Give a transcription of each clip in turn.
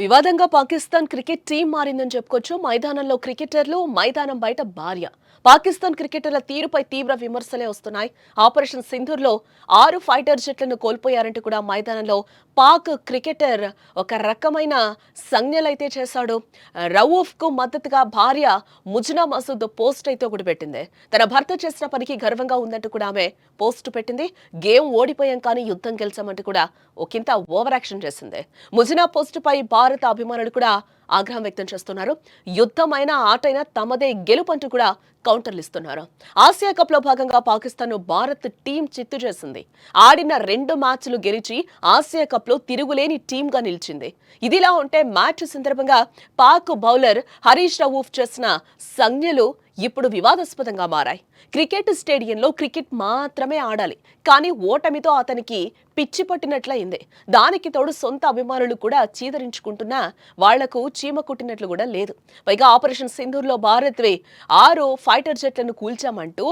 వివాదంగా Pakistan cricket team మారిందని చెప్పుకోవచ్చు. మైదానంలో క్రికెటర్లు మైదానం బయట భార్య. పాకిస్తాన్ క్రికెటర్ల తీరుపై తీవ్ర విమర్శలే వస్తున్నాయి. ఆపరేషన్ సింధూర్లో ఆరు ఫైటర్ జట్లను కోల్పోయారంటూ కూడా మైదానంలో పాక్ క్రికెటర్ ఒక రకమైన సంజ్ఞలైతే చేశాడు. రవూఫ్కు మద్దతుగా భార్య ముజ్నా మసూద్ పోస్ట్ అయితే ఒకటి పెట్టింది తన భర్త చేసిన పనికి గర్వంగా ఉందంటూ కూడా ఆమె పోస్ట్ పెట్టింది. గేమ్ ఓడిపోయాం కానీ యుద్ధం గెలిచామంటూ కూడా ఒకంత ఓవర్ యాక్షన్ చేసింది. ముజినా పోస్ట్ పై భారత అభిమానులు కూడా ఆగ్రహం వ్యక్తం చేస్తున్నారు. యుద్ధమైన ఆటైనా తమదే గెలుపంటూ కూడా కౌంటర్లు ఇస్తున్నారు. ఆసియా కప్లో భాగంగా పాకిస్తాన్ భారత్ టీం చిత్తు చేసింది. ఆడిన రెండు మ్యాచ్లు గెలిచి ఆసియా కప్లో తిరుగులేని టీం గా నిలిచింది. ఇదిలా ఉంటే మ్యాచ్ సందర్భంగా పాక్ బౌలర్ హరీష్ రవూఫ్ చేసిన సంజ్ఞలు ఇప్పుడు వివాదాస్పదంగా మారాయి. క్రికెట్ స్టేడియంలో క్రికెట్ మాత్రమే ఆడాలి. కానీ ఓటమితో అతనికి పిచ్చి పట్టినట్లయింది. దానికి తోడు సొంత అభిమానులు కూడా చీదరించుకుంటున్నా వాళ్ళకు చీమ కుట్టినట్లు కూడా లేదు. పైగా ఆపరేషన్ సింధూర్లో భారత్వే ఆరు ఫైటర్ జెట్లను కూల్చామంటూ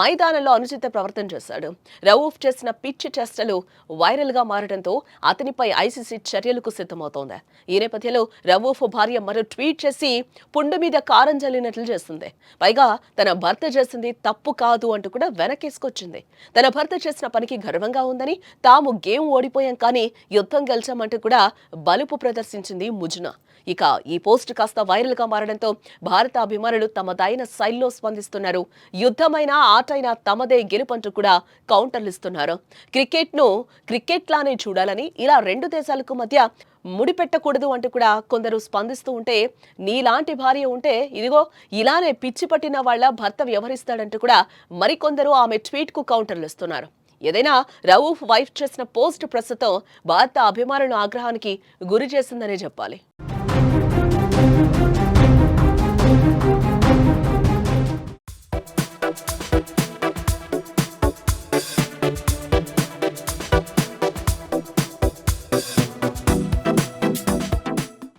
మైదానంలో అనుచిత ప్రవర్తన చేశాడు. రవూఫ్ చేసిన పిచ్చి చేష్టలు వైరల్గా మారడంతో అతనిపై ఐసీసీ చర్యలకు సిద్ధమవుతోంది. ఈ నేపథ్యంలో రవూఫ్ భార్య మరో ట్వీట్ చేసి పుండు మీద కారం జల్లినట్లు చేస్తుంది. పైగా తన భర్త చేసింది తప్పు కాదు అంటూ కూడా వెనకేసుకొచ్చింది. తన భర్త చేసిన పనికి గర్వంగా ఉందని తాము గేమ్ ఓడిపోయాం కానీ యుద్ధం గెలిచామంటూ కూడా బలుపు ప్రదర్శించింది ముజ్నా. ఇక ఈ పోస్ట్ కాస్త వైరల్గా మారడంతో భారత అభిమానులు తమదైన శైలిలో స్పందిస్తున్నారు. యుద్ధమైన ఆటైనా తమదే గెలుపంటూ కూడా కౌంటర్లు ఇస్తున్నారు. క్రికెట్ను క్రికెట్ లానే చూడాలని ఇలా రెండు దేశాలకు మధ్య ముడిపెట్టకూడదు అంటూ కూడా కొందరు స్పందిస్తూ ఉంటే నీలాంటి భార్య ఉంటే ఇదిగో ఇలానే పిచ్చి పట్టిన వాళ్ళ భర్త వ్యవహరిస్తాడంటూ కూడా మరికొందరు ఆమె ట్వీట్కు కౌంటర్లు ఇస్తున్నారు. ఏదైనా రవూఫ్ వైఫ్ చేసిన పోస్ట్ ప్రస్తుతం భారత అభిమానుల ఆగ్రహానికి గురి చేసిందనే చెప్పాలి.